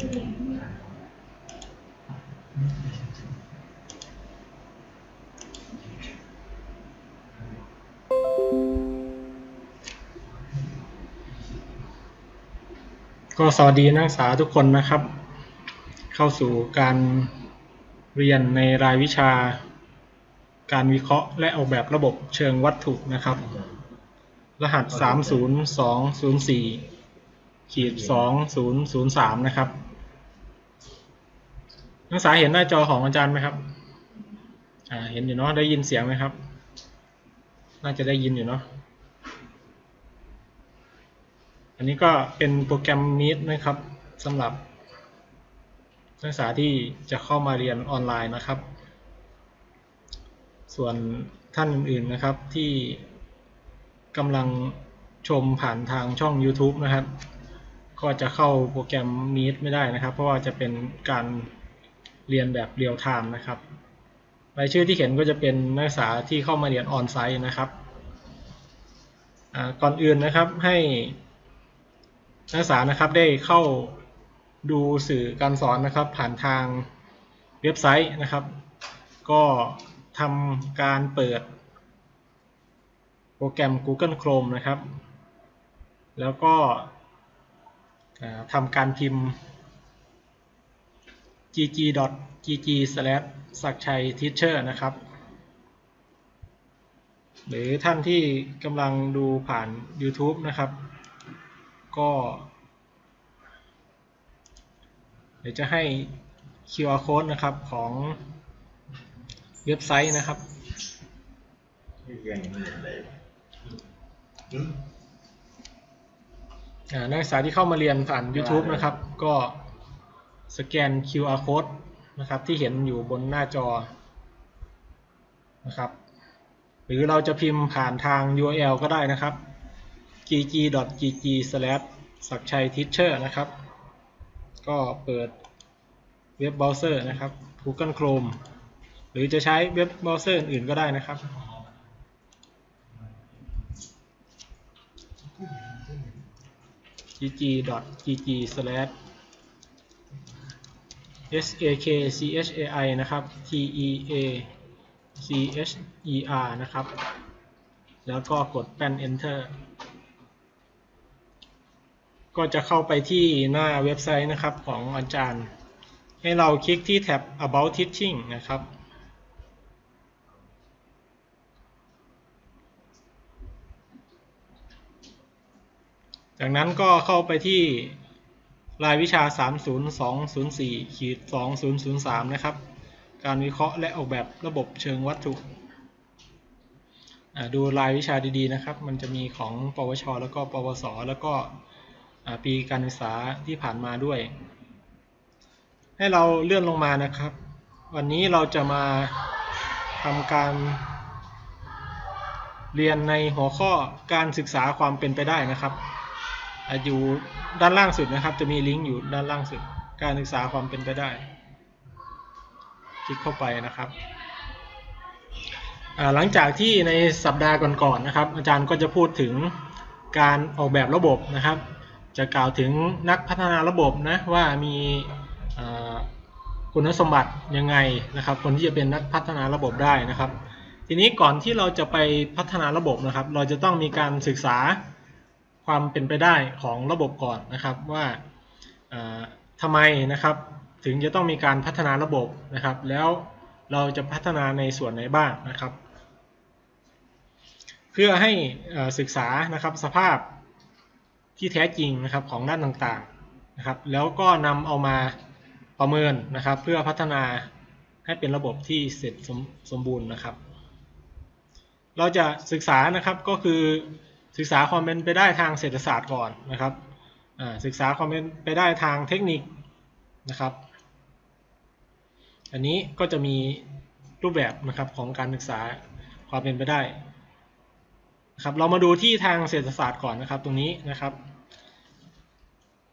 ก็สวัสดีนักศึกษาทุกคนนะครับ เข้าสู่การเรียนในรายวิชา การวิเคราะห์และออกแบบระบบเชิงวัตถุนะครับ รหัส 30204ขีด2003 นะครับ นักศึกษาเห็นหน้าจอของอาจารย์ไหมครับ อ่า เห็นอยู่เนาะ ได้ยินเสียงไหมครับ น่าจะได้ยินอยู่เนาะ อันนี้ก็เป็นโปรแกรม Meet นะครับสำหรับนักศึกษาที่จะเข้ามาเรียนออนไลน์นะครับ ส่วนท่านอื่นๆนะครับที่กำลังชมผ่านทางช่อง YouTube นะครับ ก็จะเข้าโปรแกรม Meet ไม่ได้นะครับ เพราะว่าจะเป็นการ เรียนแบบเรียลไทม์นะครับรายชื่อที่เห็นก็จะเป็นนักศึกษาที่เข้ามาเรียนออนไซต์นะครับก่อนอื่นนะครับให้นักศึกษานะครับได้เข้าดูสื่อการสอนนะครับ ผ่านทางเว็บไซต์นะครับ ก็ทำการเปิดโปรแกรม Google Chrome นะครับ แล้วก็ทำการพิมพ์ gg.gg s a k c h a i teacher นะครับ หรือท่านที่กำลังดูผ่าน YouTube นะครับ ก็ เดี๋ยวจะให้ QR code นะครับของเว็บไซต์นะครับนักศึกษาที่เข้ามาเรียนผ่าน YouTube นะครับ ก็ สแกน QR code นะครับที่เห็นอยู่บนหน้าจอนะครับหรือเราจะพิมพ์ผ่านทาง URL ก็ได้นะครับ gg.gg s a k c h a i teacher นะครับ ก็เปิดเว็บเบราว์เซอร์นะครับ Google Chrome หรือจะใช้เว็บเบราว์เซอร์อื่นก็ได้นะครับ gg.gg slash sakchai นะครับ t e a c h e r นะครับ แล้วก็กดแป้น enter ก็จะเข้าไปที่หน้าเว็บไซต์นะครับของอาจารย์ ให้เราคลิกที่แท็บ about teaching นะครับ จากนั้นก็เข้าไปที่ รายวิชา 30204ขีด2003 นะครับ การวิเคราะห์และออกแบบระบบเชิงวัตถุ ดูรายวิชาดีๆนะครับ มันจะมีของปวช แล้วก็ปวส แล้วก็ปีการศึกษาที่ผ่านมาด้วย ให้เราเลื่อนลงมานะครับ วันนี้เราจะมาทำการ เรียนในหัวข้อการศึกษาความเป็นไปได้นะครับ อยู่ด้านล่างสุดนะครับ จะมีลิงก์อยู่ด้านล่างสุด การศึกษาความเป็นไปได้ คลิกเข้าไปนะครับ หลังจากที่ในสัปดาห์ก่อนๆนะครับ อาจารย์ก็จะพูดถึงการออกแบบระบบนะครับ จะกล่าวถึงนักพัฒนาระบบนะว่ามีคุณสมบัติยังไงนะครับ คนที่จะเป็นนักพัฒนาระบบได้นะครับ ทีนี้ก่อนที่เราจะไปพัฒนาระบบนะครับ เราจะต้องมีการศึกษา ความเป็นไปได้ของระบบก่อนนะครับว่าอ่าทำไมนะครับถึงจะต้องมีการพัฒนาระบบนะครับ แล้วเราจะพัฒนาในส่วนไหนบ้างนะครับ เพื่อให้ศึกษานะครับสภาพที่แท้จริงนะครับของด้านต่างๆนะครับ แล้วก็นำเอามาประเมินนะครับ เพื่อพัฒนาให้เป็นระบบที่เสร็จสมสมบูรณ์นะครับ เราจะศึกษานะครับก็คือ ศึกษาความเป็นไปได้ทางเศรษฐศาสตร์ก่อนนะครับอ่าศึกษาความเป็นไปได้ทางเทคนิคนะครับ อันนี้ก็จะมีรูปแบบนะครับของการศึกษาความเป็นไปได้นะครับเรามาดูที่ทางเศรษฐศาสตร์ก่อนนะครับตรงนี้นะครับ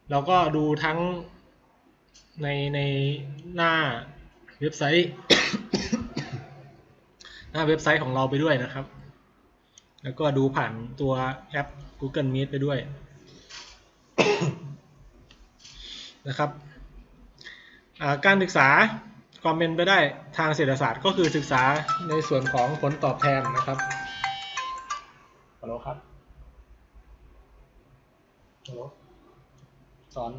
เราก็ดูทั้งในในหน้าเว็บไซต์ หน้าเว็บไซต์ของเราไปด้วยนะครับ แล้วก็ดูผ่านตัวแอป Google Meet ไปด้วย นะครับการศึกษาความเป็นไปได้ทางเศรษฐศาสตร์ก็คือศึกษาในส่วนของผลตอบแทนนะครับฮัลโหลครับฮัลโหลสอน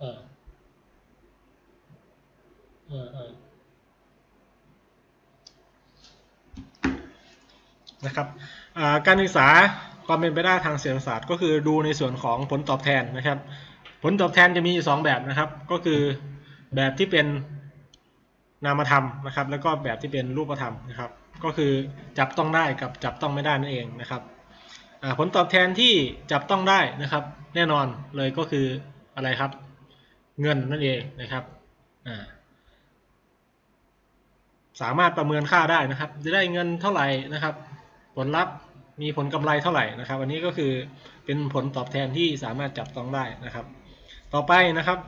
เออเออเออ นะครับการศึกษาความเป็นไปได้ทางเศรษฐศาสตร์ ก็คือดูในส่วนของผลตอบแทนนะครับ ผลตอบแทนจะมีอยู่สองแบบนะครับ ก็คือแบบที่เป็นนามธรรมนะครับ แล้วก็แบบที่เป็นรูปธรรมนะครับ ก็คือจับต้องได้กับจับต้องไม่ได้นั่นเองนะครับผลตอบแทนที่จับต้องได้นะครับ แน่นอนเลยก็คืออะไรครับ เงินนั่นเองนะครับสามารถประเมินค่าได้นะครับ จะได้เงินเท่าไหร่นะครับ ผลลัพธ์มีผลกำไรเท่าไหร่นะครับ อันนี้ก็คือเป็นผลตอบแทนที่สามารถจับต้องได้นะครับ ต่อไปนะครับ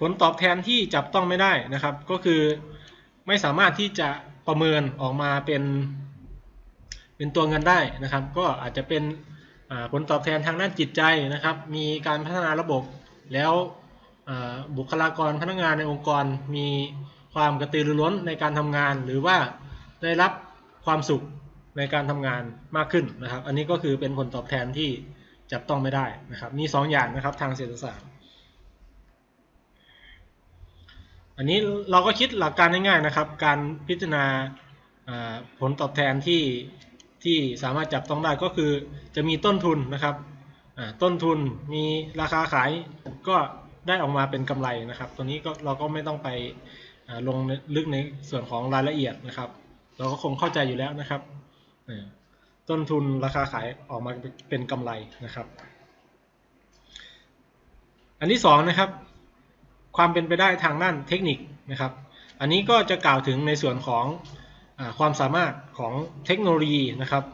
ผลตอบแทนที่จับต้องไม่ได้นะครับ ก็คือไม่สามารถที่จะประเมินออกมาเป็นเป็นตัวเงินได้นะครับ ก็อาจจะเป็นผลตอบแทนทางด้านจิตใจนะครับ มีการพัฒนาระบบแล้วบุคลากรพนักงานในองค์กรมีความกระตือรือร้นในการทำงาน หรือว่าได้รับความสุข ในการทำงานมากขึ้นนะครับ อันนี้ก็คือเป็นผลตอบแทนที่จับต้องไม่ได้นะครับ มีสองอย่างนะครับทางเศรษฐศาสตร์ อันนี้เราก็คิดหลักการง่ายๆนะครับ การพิจารณาผลตอบแทนที่ที่สามารถจับต้องได้ก็คือจะมีต้นทุนนะครับต้นทุนมีราคาขายก็ได้ออกมาเป็นกำไรนะครับ ตัวนี้ก็เราก็ไม่ต้องไปลงลึกในส่วนของรายละเอียดนะครับ เราก็คงเข้าใจอยู่แล้วนะครับ ต้นทุนราคาขายออกมาเป็นกำไรนะครับ อันที่สองนะครับ ความเป็นไปได้ทางด้านเทคนิคนะครับ อันนี้ก็จะกล่าวถึงในส่วนของอความสามารถของเทคโนโลยีนะครับ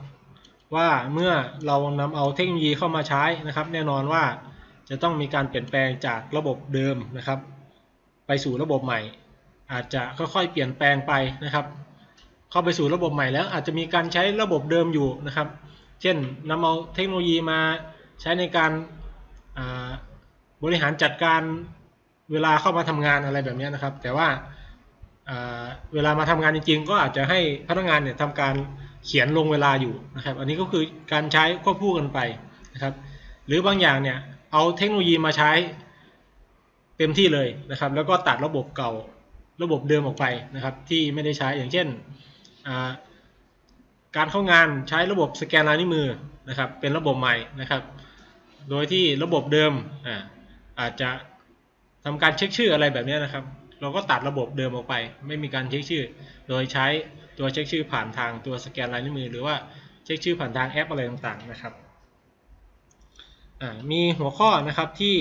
ว่าเมื่อเรานำเอาเทคโนโลยีเข้ามาใช้นะครับ แน่นอนว่าจะต้องมีการเปลี่ยนแปลงจากระบบเดิมนะครับ ไปสู่ระบบใหม่ อาจจะค่อยๆเปลี่ยนแปลงไปนะครับ เข้าไปสู่ระบบใหม่แล้ว อาจจะมีการใช้ระบบเดิมอยู่นะครับ เช่นนำเอาเทคโนโลยีมาใช้ในการาบริหารจัดการเวลาเข้ามาทำงานอะไรแบบนี้นะครับ แต่ว่าเวลามาทำงานจริง ๆ ก็อาจจะให้พนักงานเนี่ยทำการเขียนลงเวลาอยู่นะครับ อันนี้ก็คือการใช้ควบคู่กันไปนะครับ หรือบางอย่างเนี่ยเอาเทคโนโลยีมาใช้เต็มที่เลยนะครับ แล้วก็ตัดระบบเก่าระบบเดิมออกไปนะครับ ที่ไม่ได้ใช้อย่างเช่น การเข้างานใช้ระบบสแกนลายนิ้วมือนะครับ เป็นระบบใหม่นะครับ โดยที่ระบบเดิมอาอาจจะทำการเช็คชื่ออะไรแบบนี้นะครับ เราก็ตัดระบบเดิมออกไป ไม่มีการเช็คชื่อ โดยใช้ตัวเช็คชื่อผ่านทางตัวสแกนลายนิ้วมือ หรือว่าเช็คชื่อผ่านทางแอปอะไรต่างๆนะครับมีหัวข้อนะครับที่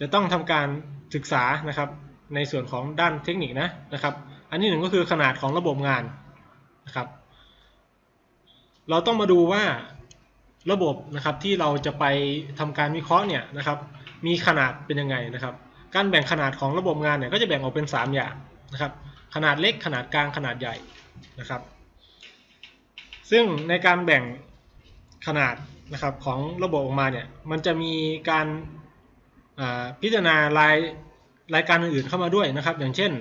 จะต้องทำการศึกษานะครับในส่วนของด้านเทคนิคนะนะครับ อันที่หนึ่งก็คือขนาดของระบบงาน นะครับ เราต้องมาดูว่าระบบนะครับที่เราจะไปทำการวิเคราะห์เนี่ยนะครับ มีขนาดเป็นยังไงนะครับ การแบ่งขนาดของระบบงานเนี่ยก็จะแบ่งออกเป็น 3 อย่างนะครับ ขนาดเล็กขนาดกลางขนาดใหญ่นะครับ ซึ่งในการแบ่งขนาดนะครับของระบบออกมาเนี่ยมันจะมีการพิจารณารายรายการอื่นๆเข้ามาด้วยนะครับ อย่างเช่น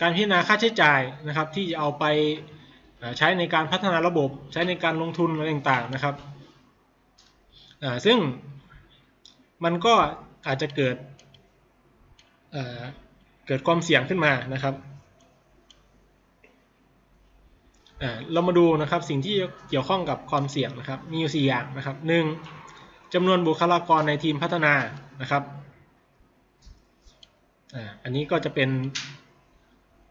การพิจารณาค่าใช้จ่ายนะครับ ที่จะเอาไปใช้ในการพัฒนาระบบ ใช้ในการลงทุนอะไรต่างๆนะครับซึ่งมันก็อาจจะเกิดเเกิดความเสี่ยงขึ้นมานะครับเรามาดูนะครับสิ่งที่เกี่ยวข้องกับความเสี่ยงนะครับ มีอยู่ 4 อย่างนะครับ 1. จำนวนบุคลากรในทีมพัฒนานะครับอันนี้ก็จะเป็น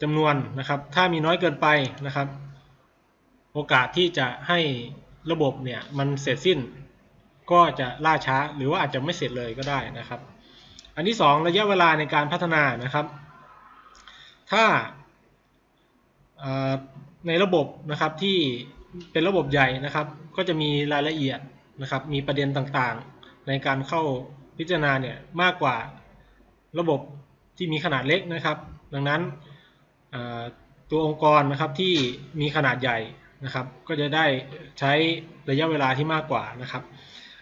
จำนวนนะครับ ถ้ามีน้อยเกินไปนะครับ โอกาสที่จะให้ระบบเนี่ยมันเสร็จสิ้น ก็จะล่าช้าหรือว่าอาจจะไม่เสร็จเลยก็ได้นะครับ อันที่ 2 ระยะเวลาในการพัฒนานะครับ ถ้าในระบบนะครับที่เป็นระบบใหญ่นะครับ ก็จะมีรายละเอียดนะครับ มีประเด็นต่างๆ ในการเข้าพิจารณาเนี่ยมากกว่าระบบที่มีขนาดเล็กนะครับ ดังนั้น ตัวองค์กรนะครับที่มีขนาดใหญ่นะครับ ก็จะได้ใช้ระยะเวลาที่มากกว่านะครับ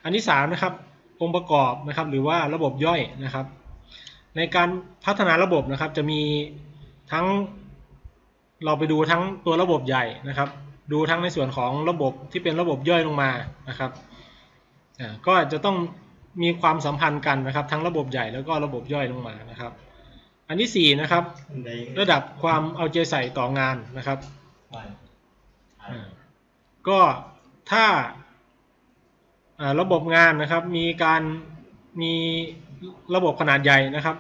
อันที่3นะครับองค์ประกอบนะครับหรือว่าระบบย่อยนะครับ ในการพัฒนาระบบนะครับจะมีทั้งเราไปดูทั้งตัวระบบใหญ่นะครับ ดูทั้งในส่วนของระบบที่เป็นระบบย่อยลงมานะครับก็จะต้องมีความสัมพันธ์กันนะครับ ทั้งระบบใหญ่แล้วก็ระบบย่อยลงมานะครับ อันที่สี่นะครับ ระดับความเอาใจใส่ต่องานนะครับอ่าก็ถ้าอ่าระบบงานนะครับมีการมีระบบขนาดใหญ่นะครับ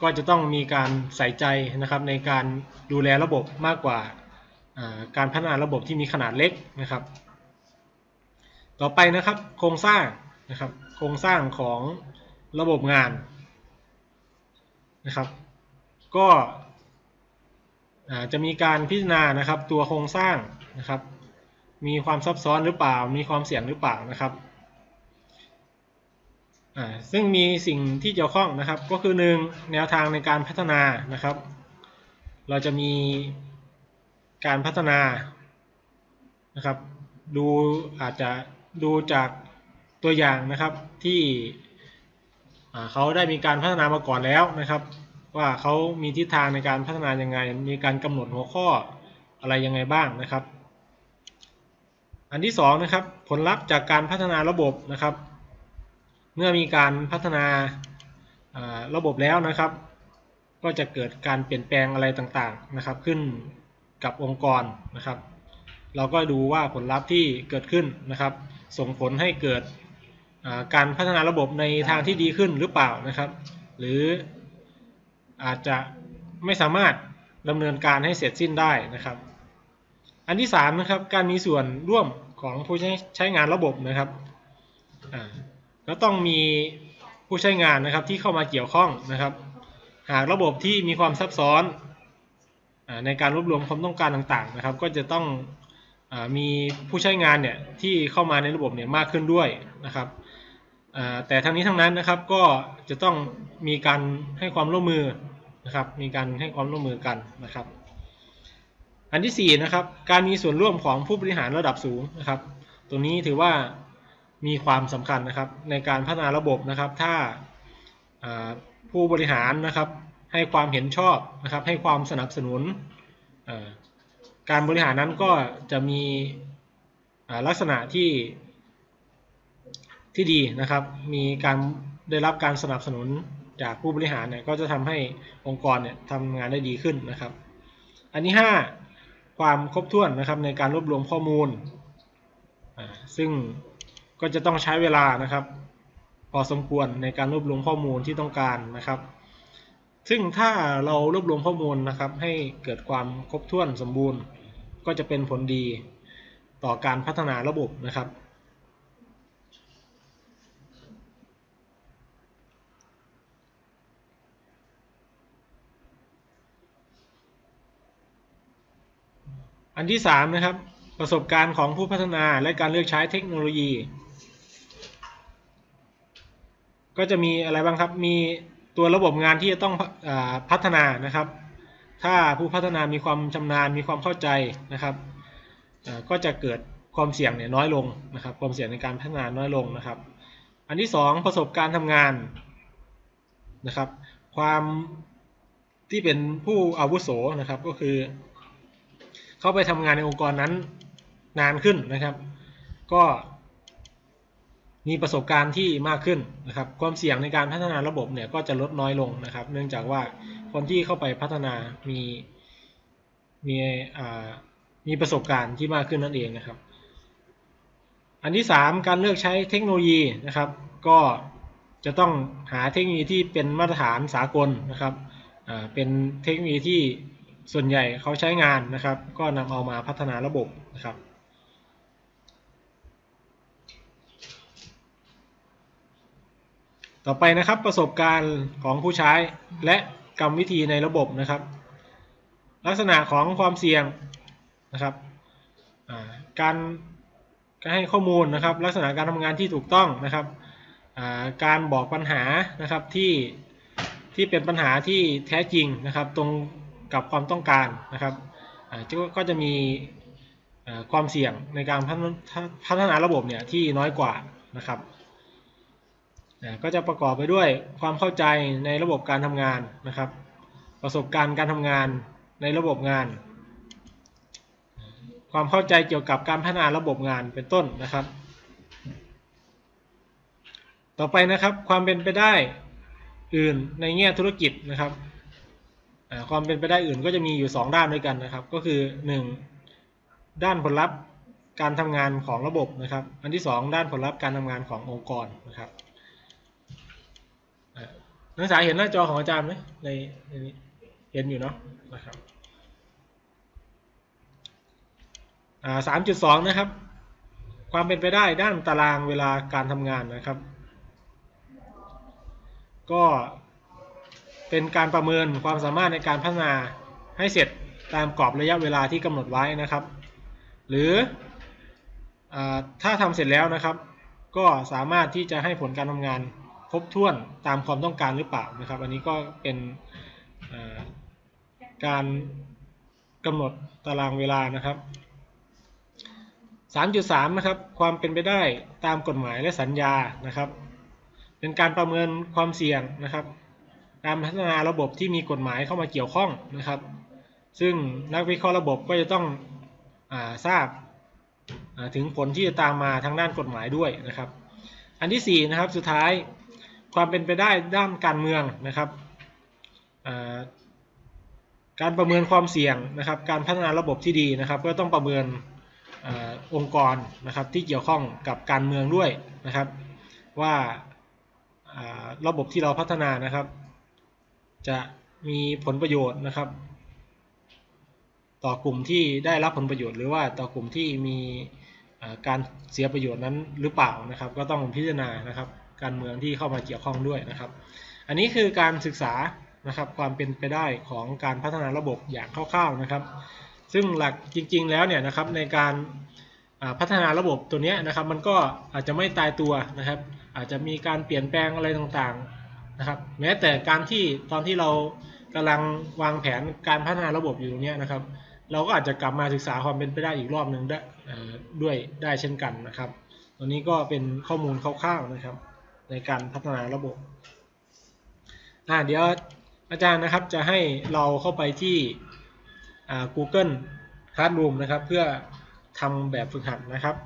ก็จะต้องมีการใส่ใจนะครับในการดูแลระบบมากกว่าอ่าการพัฒนาระบบที่มีขนาดเล็กนะครับ ต่อไปนะครับโครงสร้างนะครับโครงสร้างของระบบงาน นะครับ ก็จะมีการพิจารณานะครับตัวโครงสร้างนะครับ มีความซับซ้อนหรือเปล่า มีความเสี่ยงหรือเปล่านะครับซึ่งมีสิ่งที่เกี่ยวข้องนะครับ ก็คือหนึ่งแนวทางในการพัฒนานะครับ เราจะมีการพัฒนานะครับ ดูอาจจะดูจากตัวอย่างนะครับที่ เขาได้มีการพัฒนามาก่อนแล้วนะครับ ว่าเขามีทิศทางในการพัฒนายังไง มีการกำหนดหัวข้ออะไรยังไงบ้างนะครับ อันที่สองนะครับผลลัพธ์จากการพัฒนาระบบนะครับ เมื่อมีการพัฒนาระบบแล้วนะครับ ก็จะเกิดการเปลี่ยนแปลงอะไรต่างๆนะครับ ขึ้นกับองค์กรนะครับ เราก็ดูว่าผลลัพธ์ที่เกิดขึ้นนะครับ ส่งผลให้เกิด การพัฒนาระบบในทางที่ดีขึ้นหรือเปล่านะครับ หรืออาจจะไม่สามารถดำเนินการให้เสร็จสิ้นได้นะครับ อันที่สามนะครับการมีส่วนร่วมของผู้ใช้ใช้งานระบบนะครับอ่าแล้วต้องมีผู้ใช้งานนะครับที่เข้ามาเกี่ยวข้องนะครับ หากระบบที่มีความซับซ้อนอาในการรวบรวมความต้องการต่างๆนะครับ ก็จะต้องอามีผู้ใช้งานเนี่ยที่เข้ามาในระบบเนี่ยมากขึ้นด้วยนะครับอ่า แต่ทั้งนี้ทั้งนั้นนะครับก็จะต้องมีการให้ความร่วมมือนะครับ มีการให้ความร่วมมือกันนะครับ อันที่4นะครับ การมีส่วนร่วมของผู้บริหารระดับสูงนะครับ ตรงนี้ถือว่ามีความสำคัญนะครับ ในการพัฒนาระบบนะครับ ถ้าผู้บริหารนะครับให้ความเห็นชอบนะครับ ให้ความสนับสนุนการบริหารนั้นก็จะมีลักษณะที่ ที่ดีนะครับ มีการได้รับการสนับสนุนจากผู้บริหารเนี่ยก็จะทำให้องค์กรเนี่ยทำงานได้ดีขึ้นนะครับ อันที่ 5 ความครบถ้วนนะครับในการรวบรวมข้อมูล ซึ่งก็จะต้องใช้เวลานะครับ พอสมควรในการรวบรวมข้อมูลที่ต้องการนะครับ ซึ่งถ้าเรารวบรวมข้อมูลนะครับ ให้เกิดความครบถ้วนสมบูรณ์ ก็จะเป็นผลดีต่อการพัฒนาระบบนะครับ อันที่สามนะครับ ประสบการณ์ของผู้พัฒนาและการเลือกใช้เทคโนโลยี ก็จะมีอะไรบ้างครับ มีตัวระบบงานที่จะต้องอพัฒนานะครับ ถ้าผู้พัฒนามีความชำนาญมีความเข้าใจนะครับ ก็จะเกิดความเสี่ยงเนี่ยน้อยลงนะครับ ความเสี่ยงในการพัฒนาน้อยลงนะครับ อันที่สองประสบการณ์ทำงานนะครับ ความที่เป็นผู้อาวุโสนะครับก็คือ เข้าไปทำงานในองค์กรนั้นนานขึ้นนะครับ ก็มีประสบการณ์ที่มากขึ้นนะครับ ความเสี่ยงในการพัฒนาระบบเนี่ยก็จะลดน้อยลงนะครับ เนื่องจากว่าคนที่เข้าไปพัฒนามีมีอ่ามีประสบการณ์ที่มากขึ้นนั่นเองนะครับ อันที่ 3 การเลือกใช้เทคโนโลยีนะครับ ก็จะต้องหาเทคโนโลยีที่เป็นมาตรฐานสากลนะครับเป็นเทคโนโลยีที่ ส่วนใหญ่เขาใช้งานนะครับ ก็นำเอามาพัฒนาระบบนะครับ ต่อไปนะครับประสบการณ์ของผู้ใช้และกรรมวิธีในระบบนะครับ ลักษณะของความเสี่ยงนะครับการการให้ข้อมูลนะครับ ลักษณะการทำงานที่ถูกต้องนะครับการบอกปัญหานะครับที่ที่เป็นปัญหาที่แท้จริงนะครับ ตรง กับความต้องการนะครับก็จะมีความเสี่ยงในการพัฒนาระบบเนี่ยที่น้อยกว่านะครับก็จะประกอบไปด้วยความเข้าใจในระบบการทำงานนะครับ ประสบการณ์การทำงานในระบบงาน ความเข้าใจเกี่ยวกับการพัฒนาระบบงานเป็นต้นนะครับ ต่อไปนะครับความเป็นไปได้อื่นในแง่ธุรกิจนะครับ ความเป็นไปได้อื่นก็จะมีอยู่ 2 ด้านด้วยกันนะครับ ก็คือ 1 ด้านผลลัพธ์การทำงานของระบบนะครับ อันที่ 2 ด้านผลลัพธ์การทำงานขององค์กรนะครับนักศึกษาเห็นหน้าจอของอาจารย์ไหมในในนี้เห็นอยู่เนาะนะครับสามจุดสองนะครับ ความเป็นไปได้ด้านตารางเวลาการทำงานนะครับ ก็ เป็นการประเมินความสามารถในการพัฒนาให้เสร็จตามกรอบระยะเวลาที่กำหนดไว้นะครับ หรืออถ้าทำเสร็จแล้วนะครับ ก็สามารถที่จะให้ผลการทำงานครบถ้วนตามความต้องการหรือเปล่านะครับ อันนี้ก็เป็นการกำหนดตารางเวลานะครับ 3.3 นะครับ ความเป็นไปได้ตามกฎหมายและสัญญานะครับ เป็นการประเมินความเสี่ยงนะครับ การพัฒนาระบบที่มีกฎหมายเข้ามาเกี่ยวข้องนะครับ ซึ่งนักวิเคราะห์ระบบก็จะต้องอาทราบาถึงผลที่จะตามมาทางด้านกฎหมายด้วยนะครับ อันที่4นะครับสุดท้ายความเป็นไปได้ด้านการเมืองนะครับาการประเมินความเสี่ยงนะครับ การพัฒนาระบบที่ดีนะครับ ก็ต้องประเมินอองค์กรนะครับที่เกี่ยวข้องกับการเมืองด้วยนะครับ ว่าระบบที่เราพัฒนานะครับ จะมีผลประโยชน์นะครับ ต่อกลุ่มที่ได้รับผลประโยชน์ หรือว่าต่อกลุ่มที่มีการเสียประโยชน์นั้นหรือเปล่านะครับ ก็ต้องพิจารณานะครับการเมืองที่เข้ามาเกี่ยวข้องด้วยนะครับ อันนี้คือการศึกษานะครับความเป็นไปได้ของการพัฒนาระบบอย่างคร่าวๆนะครับ ซึ่งหลักจริง ๆ แล้วเนี่ยนะครับในการพัฒนาระบบตัวนี้นะครับ มันก็อาจจะไม่ตายตัวนะครับ อาจจะมีการเปลี่ยนแปลงอะไรต่างๆ นะครับ แม้แต่การที่ตอนที่เรากำลังวางแผนการพัฒนาระบบอยู่ตรงเนี้ยนะครับ เราก็อาจจะกลับมาศึกษาความเป็นไปได้อีกรอบหนึ่งได้ด้วยได้เช่นกันนะครับตัวนี้ก็เป็นข้อมูลคร่าวๆนะครับ ในการพัฒนาระบบอ่าเดี๋ยวอาจารย์นะครับจะให้เราเข้าไปที่อ่า Google Classroom นะครับ เพื่อทำแบบฝึกหัดนะครับ